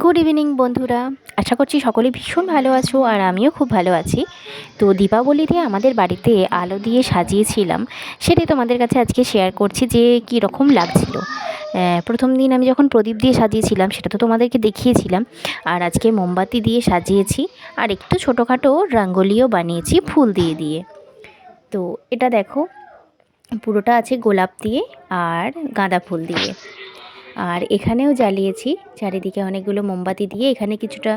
Good evening বন্ধুরা। আশা করছি সকলে ভীষণ ভালো আছো আর আমিও খুব ভালো আছি। তো দীপাবলিতে আমাদের বাড়িতে আলো দিয়ে সাজিয়েছিলাম। সেটাই তোমাদের কাছে আজকে শেয়ার করছি যে কী রকম লাগছিল। প্রথম দিন আমি যখন প্রদীপ দিয়ে সাজিয়েছিলাম, সেটা তো তোমাদেরকে দেখিয়েছিলাম। আর আজকে মোমবাতি দিয়ে সাজিয়েছি। আর একটু ছোটোখাটো রঙ্গোলিও বানিয়েছি ফুল দিয়ে দিয়ে। তো এটা দেখো, পুরোটা আছে গোলাপ দিয়ে আর গাঁদা ফুল দিয়ে। আর এখানেও জ্বালিয়েছি। চারিদিকে অনেকগুলো মোমবাতি দিয়ে এখানে কিছুটা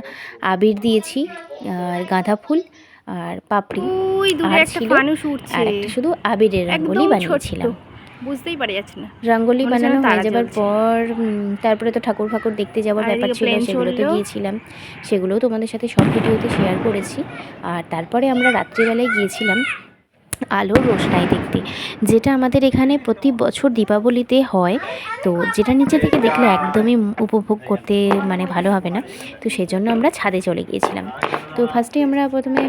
আবির দিয়েছি আর গাঁদা ফুল আর পাপড়ি। আর ছিল আর একটা শুধু আবিরের রঙ্গোলি বানিয়েছিলাম। বুঝতেই পারা যাচ্ছে না। রঙ্গোলি বানানো হয়ে যাবার পর তারপরে তো ঠাকুর ফাকুর দেখতে যাওয়ার ব্যাপার ছিল সেগুলো তো গিয়েছিলাম। সেগুলোও তোমাদের সাথে সব ভিডিওতে শেয়ার করেছি। আর তারপরে আমরা রাত্রিবেলায় গিয়েছিলাম। আলোর রোশনাই দেখতে। যেটা আমাদের এখানে প্রতি বছর দীপাবলিতে হয়, তো যেটা নিচে থেকে দেখলে একদমই উপভোগ করতে মানে ভালো হবে না। তো সেই জন্য আমরা ছাদে চলে গিয়েছিলাম। তো ফার্স্টে আমরা প্রথমে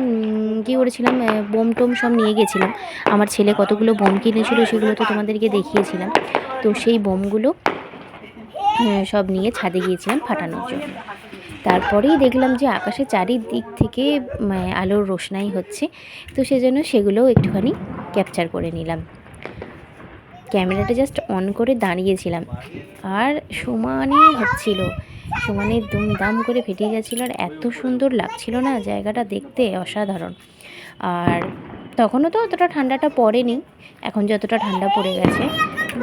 কী করেছিলাম বোম টোম সব নিয়ে গেছিলাম। আমার ছেলে কতগুলো বোম কিনেছিল সেগুলো তো তোমাদেরকে দেখিয়েছিলাম। তো সেই বোমগুলো সব নিয়ে ছাদে গিয়েছিলাম ফাটানোর জন্য। তারপরেই দেখলাম যে আকাশে চারিদিক থেকে উম, আলোর রোশনাই হচ্ছে। তো সেজন্য সেগুলোও একটুখানি ক্যাপচার করে নিলাম। ক্যামেরাটা জাস্ট অন করে দাঁড়িয়েছিলাম। আর সমানে হচ্ছিল সমানে দুমদাম করে ফেটে গেছিল। আর এত সুন্দর লাগছিল না জায়গাটা দেখতে অসাধারণ। আর তখনও তো অতটা ঠান্ডাটা পড়েনি। এখন যতটা ঠান্ডা পড়ে গেছে।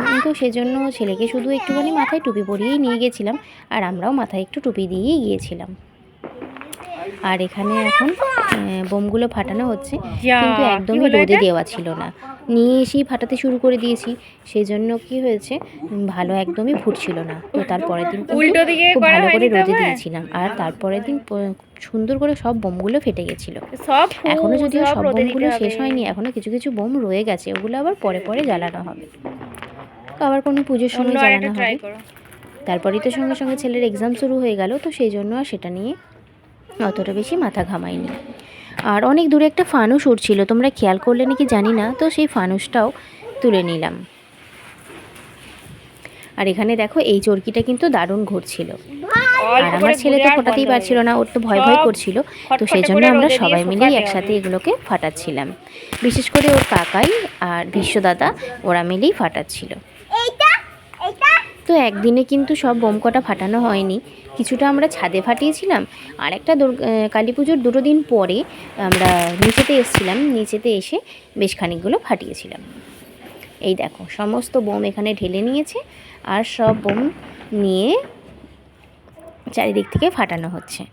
কিন্তু সেজন্য ছেলেকে শুধু একটুখানি মাথায় টুপি পরিয়েই নিয়ে গেছিলাম। আর আমরাও মাথায় একটু টুপি দিয়েই গিয়েছিলাম। আর এখানে এখন বোমগুলো ফাটানো হচ্ছে। কিন্তু একদমই রোদে দেওয়া ছিল না। নিয়ে এসেই ফাটাতে শুরু করে দিয়েছি। সেই জন্য কি হয়েছে ভালো একদমই ফুটছিল না। তো তারপরের দিন উল্টো দিকে খুব ভালো করে রোদে দিয়েছিলাম। আর তারপরের দিন সুন্দর করে সব বোমগুলো ফেটে গেছিল। সব এখনও ফুল, যদিও সব বোমগুলো শেষ হয়নি এখনও কিছু কিছু বোম রয়ে গেছে। ওগুলো আবার পরে পরে জ্বালানো হবে। তো আবার কোনো পুজোর সময় জ্বালানো হবে। তারপরেই তো সঙ্গে সঙ্গে ছেলের এক্সাম শুরু হয়ে গেল। তো সেই জন্য আর সেটা নিয়ে অতটা বেশি মাথা ঘামাইনি আর অনেক দূরে একটা ফানুস উঠছিল তোমরা খেয়াল করলে নাকি জানি না তো সেই ফানুসটাও তুলে নিলাম। আর এখানে দেখো এই চরকিটা কিন্তু দারুণ ঘুরছিল। আর আমার ছেলে তো ফোটাতেই পারছিল না ওর তো ভয় ভয় করছিল তো সেই জন্য আমরা সবাই মিলেই একসাথে এগুলোকে ফাটাচ্ছিলাম। বিশেষ করে ওর কাকাই আর বিশ্বদাদা ওরা মিলেই ফাটাচ্ছিল। তো একদিনে কিন্তু সব বোম কটা ফাটানো হয়নি। কিছুটা আমরা ছাদে ফাটিয়েছিলাম আর একটা কালী পুজোর দুটো দিন পরে আমরা নিচেতে এসেছিলাম, নিচেতে এসে বেশ খানিকগুলো ফাটিয়েছিলাম। এই দেখো, সমস্ত বোম এখানে ঢেলে নিয়েছে আর সব বোম নিয়ে চারিদিক থেকে ফাটানো হচ্ছে।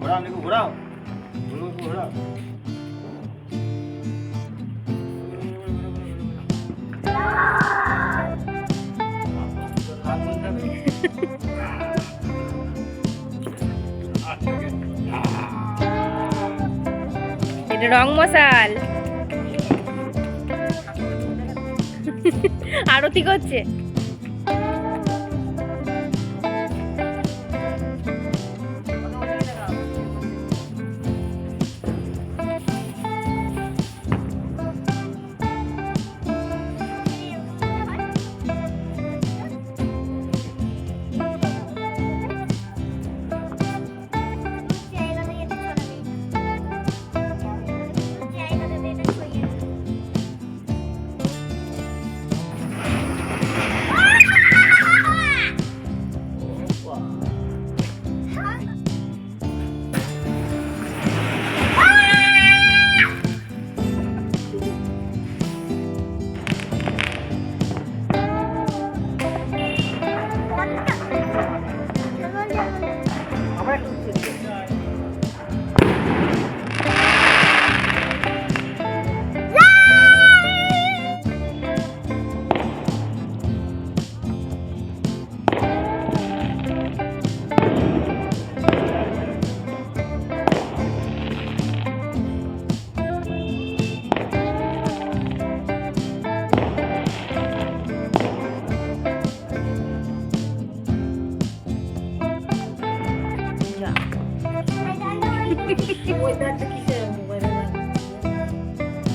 ঘোরাও। ঘোরাও ঘোরাও। এটা রং মশাল। আরতি করছে।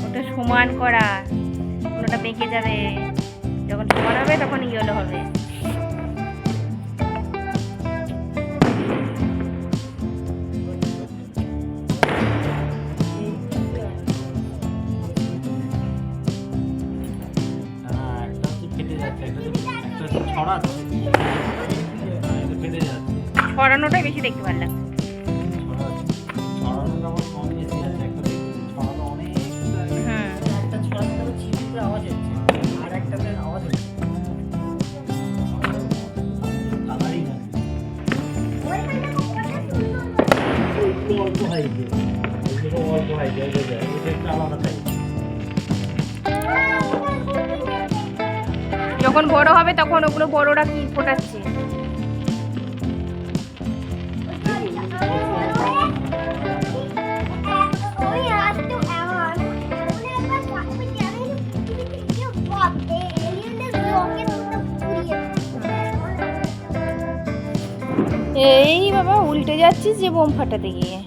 ওটা সমান করা কোনোটা বেঁকে যাবে যখন সমান হবে তখন ইয়েলো হবে। হ্যাঁ, একটা হচ্ছে ফেটে যখন বড় হবে তখন ওগুলো বড়রা কি ফোটাচ্ছে? এই বাবা, উল্টে যাচ্ছিস যে বোম ফাটাতে গিয়ে।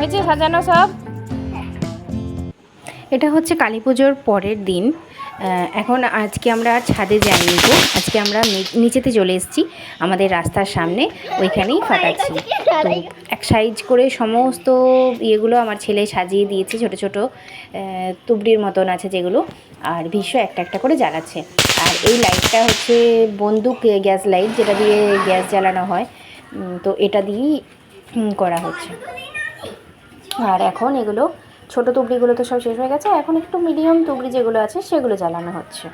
হয়েছে সাজানো সব? এটা হচ্ছে কালী পুজোর পরের দিন। এখন আজকে আমরা ছাদে যাইনি গো। আজকে আমরা নিচেতে চলে এসেছি, আমাদের রাস্তার সামনে। ওইখানেই ফাটাচ্ছি। তো এক সাইজ করে সমস্ত ইয়েগুলো আমার ছেলে সাজিয়ে দিয়েছে, ছোট ছোট তুবড়ির মতন আছে যেগুলো। আর ভীষ্ম একটা একটা করে জ্বালাচ্ছে। আর এই লাইটটা হচ্ছে বন্দুক গ্যাস লাইট, যেটা দিয়ে গ্যাস জ্বালানো হয়। তো এটা দিয়েই করা হচ্ছে। আর এখন এগুলো ছোট তুবড়িগুলো তো সব শেষ হয়ে গেছে এখন একটু মিডিয়াম তুবড়ি যেগুলো আছে সেগুলো জ্বালানো হচ্ছে।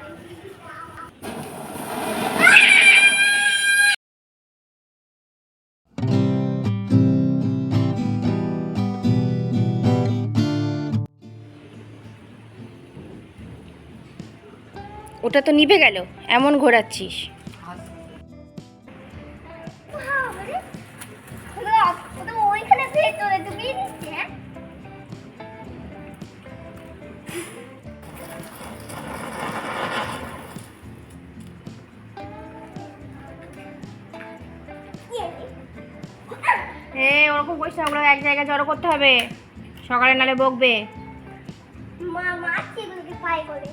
ওটা তো নিভে গেল এমন ঘোরাচ্ছিস। ওইখানে ভেতরে তুমি ওরকম করিস না ওগুলো এক জায়গায় জড়ো করতে হবে। সকালে নালে বকবে। মা মারছে এগুলোকে ফ্রাই করে।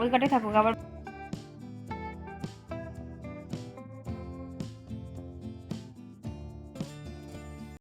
ওই কাটে থাকুক আবার